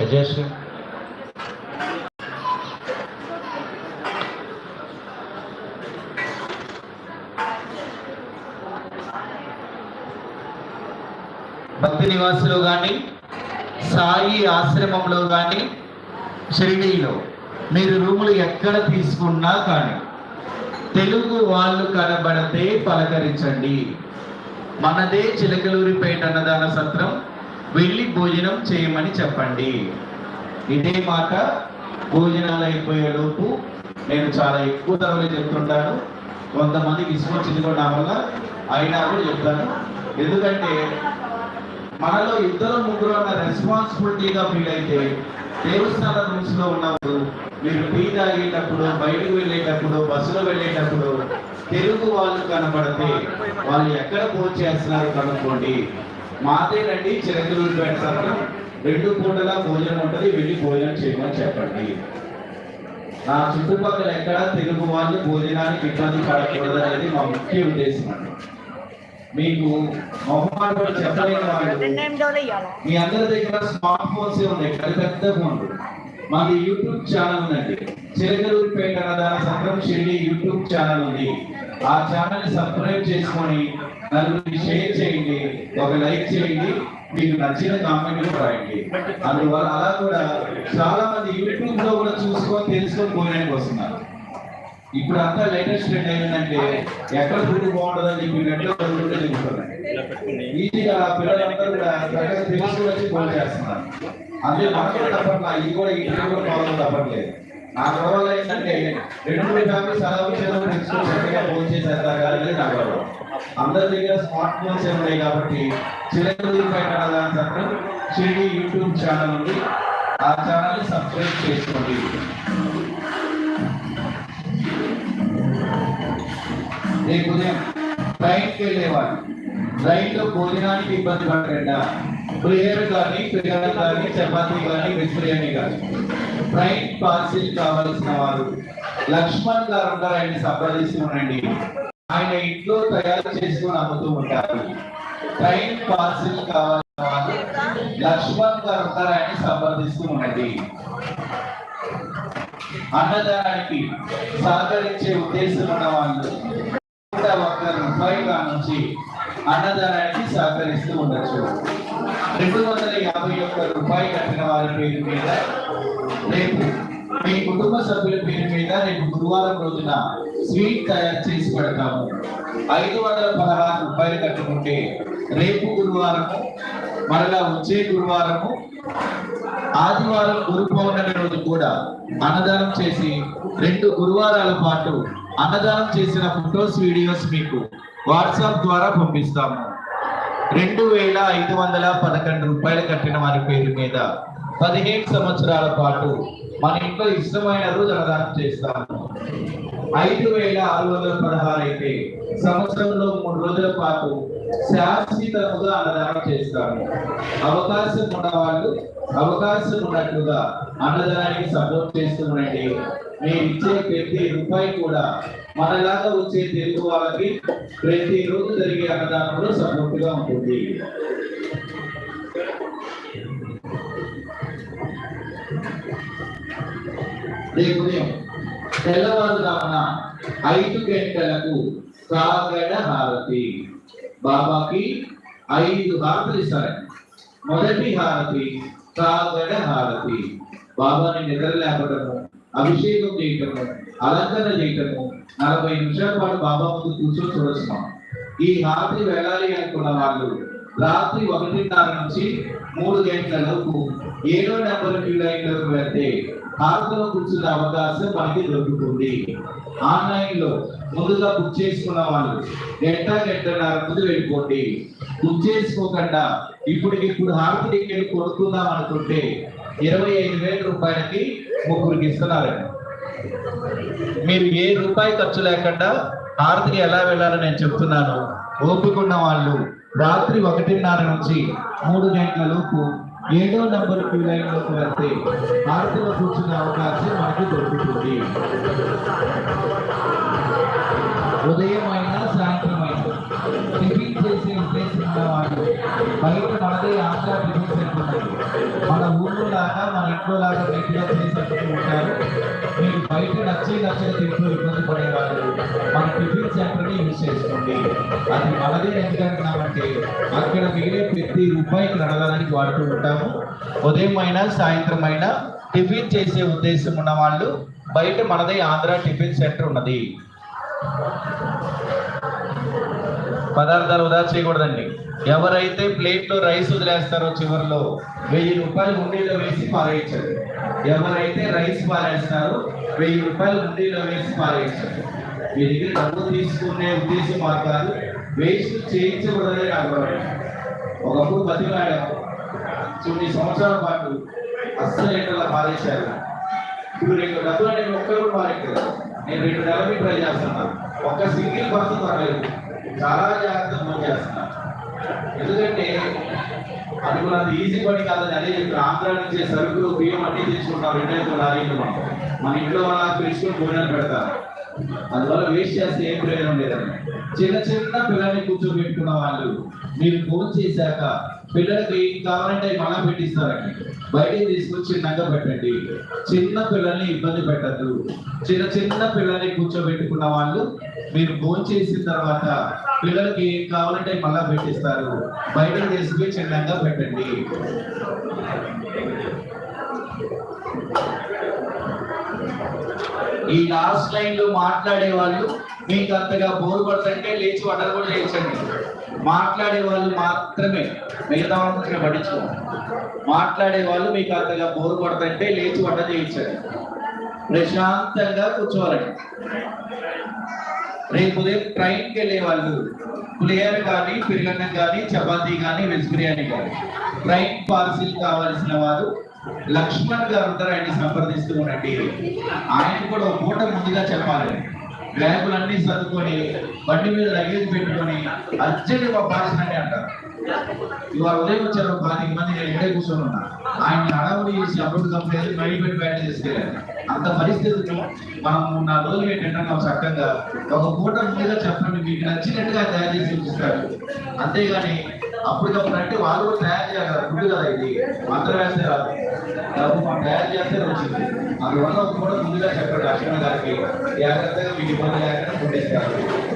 అజయశ్రీ భక్తి నివాసులు కానీ సాయి ఆశ్రమంలో కానీ షిరిడీలో. మీరు రూములు ఎక్కడ తీసుకున్నా కానీ తెలుగు వాళ్ళు కనబడితే పలకరించండి. మనదే చిలకలూరిపేట అన్నదాన సత్రం. వెళ్ళి భోజనం చేయమని చెప్పండి. ఇదే మాట భోజనాలు అయిపోయేలోపు నేను చాలా ఎక్కువ ధరలు చెప్తుంటాను. కొంతమంది విసుకొచ్చింది కూడా నా వల్ల అయినా కూడా చెప్తాను. ఎందుకంటే మనలో ఇద్దరు ముగ్గురు అన్న రెస్పాన్సిబిలిటీగా ఫీల్ అయితే దేవస్థానం రూమ్స్లో ఉన్నప్పుడు మీరు టీ తాగేటప్పుడు బయటకు వెళ్ళేటప్పుడు బస్సులో వెళ్ళేటప్పుడు తెలుగు వాళ్ళు కనబడితే వాళ్ళు ఎక్కడ భోజనం చేస్తున్నారు కనుక్కోండి. మాదేనండి చిరంజీవి పెడతారు రెండు పూటలా భోజనం ఉంటుంది వెళ్ళి భోజనం చేయమని చెప్పండి. నా చుట్టుపక్కల ఎక్కడ తెలుగు వాళ్ళు భోజనానికి ఇబ్బంది పడకూడదు అనేది మా ముఖ్య ఉద్దేశం. అండి మీకు మొహమాటం చెప్పలేని వాళ్ళు మీ అందరి దగ్గర స్మార్ట్ ఫోన్స్ ఉన్నాయి పెద్ద పెద్ద ఫోన్లు. మాది యూట్యూబ్ ఛానల్ ఉందండి. చిరకలూరిపేట అన్నదాన సంఘం షిరిడి యూట్యూబ్ ఛానల్ ఉంది. ఆ ఛానల్ సబ్స్క్రైబ్ చేసుకొని నలుగురికి షేర్ చేయండి. ఒక లైక్ చేయండి. మీకు నచ్చిన కామెంట్ రాయండి. అందువల్ల అలా కూడా చాలా మంది యూట్యూబ్లో కూడా చూసుకొని తెలుసుకొని పోయడానికి వస్తున్నారు. ఇప్పుడు అంతా లేటెస్ట్ ట్రెండ్ ఏంటంటే ఎక్కడ ఫుడ్ బాగుంటుందని చెప్పి నెట్లో చదువుకుంటే చెబుతున్నాయి ఈజీగా పిల్లలందరూ కూడా తెలుసుకొని వచ్చి ఫోన్ చేస్తున్నారు. అందుకే మనకు తప్పట్లా ఇది కూడా ఈ ట్రెండ్ కూడా ఫాలో తప్పట్లేదు. నా గొడవలు ఏంటంటే రెండు మూడు ఫ్యామిలీస్ అలా వచ్చేదో తెలుసుకొని ఫోన్ చేసేస్తారు కానీ నా గొడవ. అందరి దగ్గర స్మార్ట్ ఫోన్స్ ఉన్నాయి కాబట్టి చిరంజీవి పైన దాని షిరిడి యూట్యూబ్ ఛానల్ ఉంది. ఆ ఛానల్ సబ్స్క్రైబ్ చేసుకోండి. రేపు ఉదయం ట్రైన్కి వెళ్ళేవాడు ట్రైన్లో భోజనానికి ఇబ్బంది పడకుండా ప్రేయర్ కానీ ప్రేయర్ కానీ చపాతీ కానీ వెజ్ బిర్యానీ కానీ. ట్రైన్ పార్సిల్ కావాల్సిన వారు. లక్ష్మణ్ గారు ఉంటారు ఆయన సంప్రదిస్తూ ఉండండి ఆయన ఇంట్లో తయారు చేసుకుని అమ్ముతూ ఉంటారు. ట్రైన్ పార్సిల్ కావాల్సిన వారు లక్ష్మణ్ గారు ఉంటారు ఆయన సంప్రదిస్తూ ఉండండి అన్నదానానికి సహకరించే ఉద్దేశం ఉన్న వాళ్ళు ఒక ఒక్క రూపాయల నుంచి అన్నదానానికి సహకరిస్తూ ఉండొచ్చు. రెండు వందల యాభై ఒక్క రూపాయి కట్టిన వారి పేరు మీద రేపు మీ కుటుంబ సభ్యుల పేరు మీద రేపు గురువారం రోజున స్వీట్ తయారు చేసి పెడతాము. ఐదు వందల పదహారు రూపాయలు కట్టుకుంటే రేపు గురువారము మరలా వచ్చే గురువారము ఆదివారం గురు పౌర్ణమి రోజు కూడా అన్నదానం చేసి రెండు గురువారాల పాటు అన్నదానం చేసిన ఫొటోస్ వీడియోస్ మీకు వాట్సాప్ ద్వారా పంపిస్తాము. రెండు వేల ఐదు వందల పదకొండు రూపాయలు కట్టిన వారి పేరు మీద పదిహేను సంవత్సరాల పాటు మన ఇంట్లో ఇష్టమైన రోజు అన్నదానం చేస్తాము. ఐదు వేల ఆరు వందల పదహారు అయితే సంవత్సరంలో మూడు రోజుల పాటు శాశ్వతముగా అన్నదానం చేస్తాము. అవకాశం ఉన్నవాళ్ళు అవకాశం ఉన్నట్లుగా అన్నదానానికి సపోర్ట్ చేస్తూ ఉండండి మీరు ఇచ్చే ప్రతి రూపాయి కూడా మనలాగా వచ్చే తెలుగు వాళ్ళకి ప్రతి రోజు జరిగే అన్నదానంలో సపోర్ట్గా ఉంటుంది. రేపు ఉదయం తెల్లవారుజామున ఐదు గంటలకు సాగడ హారతి. బాబాకి ఐదు హారతులు ఇస్తారండి. మొదటి హారతి సాగడ హారతి. బాబాని నిద్ర లేపడము. అభిషేకం చేయటము అలంకరణ చేయటము నలభై నిమిషాల పాటు బాబా ముందు కూర్చొని చూడొచ్చున్నాం. ఈ రాత్రి వెళ్ళాలి అనుకున్న వాళ్ళు రాత్రి ఒకటిన్నర నుంచి మూడు గంటల లోపు ఏడో నెంబర్ క్యూ లైన్లోకి వెళ్తే హారతిలో కూర్చునే అవకాశం మనకి దొరుకుతుంది. ఆన్లైన్లో ముందుగా బుక్ చేసుకున్న వాళ్ళు గంట గంటన్నర ముందు వెళ్ళిపోండి. బుక్ చేసుకోకుండా ఇప్పుడు ఇప్పుడు హారతి టికెట్ కొనుక్కుందాం అనుకుంటే ఇరవై ఐదు వేల రూపాయలకి ముగ్గురికి ఇస్తున్నారండి మీరు ఏ రూపాయి ఖర్చు లేకుండా హారతికి ఎలా వెళ్ళాలో నేను చెప్తున్నాను. ఓపిక వాళ్ళు రాత్రి ఒకటిన్నర నుంచి మూడు గంటల లోపు ఏడో నంబర్ క్యూ లైన్లోకి వెళ్తే హారతిలో కూర్చున్న అవకాశం మనకి దొరుకుతుంది. ఉదయం లాగా దాంట్లో లాగా ఉంటారు. మీరు బయట నచ్చి నచ్చిన తింటూ ఇబ్బంది పడేవాళ్ళు మన టిఫిన్ సెంటర్ని యూజ్ చేసుకోండి. అది మనదే ఎందుకంటున్నామంటే అక్కడ వేరే ప్రతి రూపాయికి నడవడానికి వాడుతూ ఉంటాము. ఉదయం అయినా సాయంత్రం అయినా టిఫిన్ చేసే ఉద్దేశం ఉన్న వాళ్ళు బయట మనదే ఆంధ్ర టిఫిన్ సెంటర్ ఉన్నది. పదార్థాలు వృధా చేయకూడదండి. ఎవరైతే ప్లేట్లో రైస్ వదిలేస్తారో చివరిలో వెయ్యి రూపాయలు ఉండీలో వేసి పారేయించండి ఎవరైతే రైస్ పారేస్తారో వెయ్యి రూపాయలు ఉండీలో వేసి పారేయించండి మీ దగ్గర డబ్బు తీసుకునే ఉద్దేశం మాకు కాదు. వేస్ట్ చేయించకూడదనే నాకు ఒకప్పుడు బతిలాడాం కొన్ని సంవత్సరాల పాటు అస్సలు ఎక్కడ పారేశారు. ఇప్పుడు రెండు డబ్బులు అనేది ఒక్కరు కూడా నేను రెండు నెలలు ట్రై చేస్తున్నాను. ఒక్క సింగిల్ పర్సన్ పర్లేదు చాలా జాగ్రత్తగా చేస్తున్నారు. ఎందుకంటే అది కూడా ఈజీ పని కాదని అదే చెప్పి ఆంధ్ర నుంచి సరుకులు బియ్యం అట్టి తెచ్చుకుంటాం రెండు ఐదు లారీలు మన ఇంట్లో వాళ్ళ పిలుచుకుని భోజనాలు పెడతారు. అందువల్ల వేస్ట్ చేస్తే ఏం ప్రయోజనం లేదండి. చిన్న చిన్న పిల్లల్ని కూర్చోబెట్టుకున్న వాళ్ళు మీరు ఫోన్ చేశాక పిల్లలకి ఏం కావాలంటే మనం మళ్ళా పెట్టిస్తారండి. బయటికి తీసుకొచ్చి చిన్నగా పెట్టండి. చిన్న పిల్లల్ని ఇబ్బంది పెట్టద్దు. చిన్న చిన్న పిల్లల్ని కూర్చోబెట్టుకున్న వాళ్ళు మీరు ఫోన్ చేసిన తర్వాత పిల్లలకి ఏం కావాలంటే మళ్ళా పెట్టిస్తారు. బయటికి తీసుకుని చిన్నగా పెట్టండి. ఈ లాస్ట్ లైన్లో మాట్లాడే వాళ్ళు మీకు అంతగా బోర్ కొడుతుంటే లేచి వడలు కూడా చేయించండి. మాట్లాడే వాళ్ళు మాత్రమే మిగతా వాళ్ళని పట్టించుకో మాట్లాడే వాళ్ళు మీకు అంతగా బోర్ కొడుతుంటే లేచి వంట చేయించండి. ప్రశాంతంగా కూర్చోవాలండి. రేపు ఉదయం ట్రైన్కి వెళ్ళే వాళ్ళు పులిహోర కానీ పెరుగన్నం కానీ చపాతీ కానీ వెజ్ బిర్యానీ కానీ ట్రైన్ పార్సిల్ కావాల్సిన వారు లక్ష్మణ్ గారు ఉంటారు ఆయన్ని సంప్రదిస్తూ ఉండండి. ఆయన కూడా ఒక పూట ముందుగా బ్యాగులు అన్ని సర్దుకొని బండి మీద లగేజ్ పెట్టుకొని అర్జెంట్ మా భాషనని అంటారు. ఇవాళ ఉదయం వచ్చారు ఒక మంది నేను ఇక్కడే కూర్చొని ఉన్నా. ఆయన అడవులు చేసి అప్పుడు కంపెనీ మైల్ పెట్టి బ్యాట్ తీసుకెళ్ళారు అంత పరిస్థితులు మనం మూడు నాలుగు రోజులు ఏంటంటే చక్కగా ఒక పూట ముందుగా చెప్పండి మీకు నచ్చినట్టుగా తయారు చేసి చూపిస్తారు. అంతేగాని అప్పటికప్పుడు అంటే వాళ్ళు కూడా తయారు చేయాలి కదా ఫుడ్ కదా ఇది. మంత్రం వేస్తే రాదు. తయారు చేస్తే వచ్చింది. అందువల్ల కూడా ముందుగా చెప్పాడు లక్ష్మణ గారికి. జాగ్రత్తగా మీకు ఇబ్బంది లేకుండా ఫుడ్ ఇస్తారు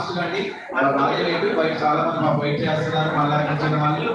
కొంచెం కానీ అండి బాగలేదు బయట చాలా మంది మా బయట చేస్తున్నారు. మళ్ళా ఇచ్చిన వాళ్ళు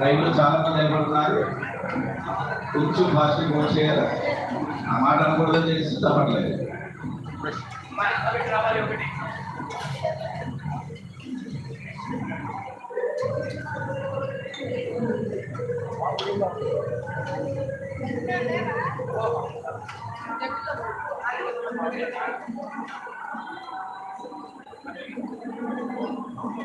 రైలు చాలా మంది అయిపోతున్నారు కొంచెం ఫాస్ట్ ఫోన్ చేయాలి. ఆ మాట అనుకూడదని తెలిసి తప్పట్లేదు.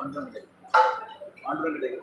ఆంధ్ర దగ్గర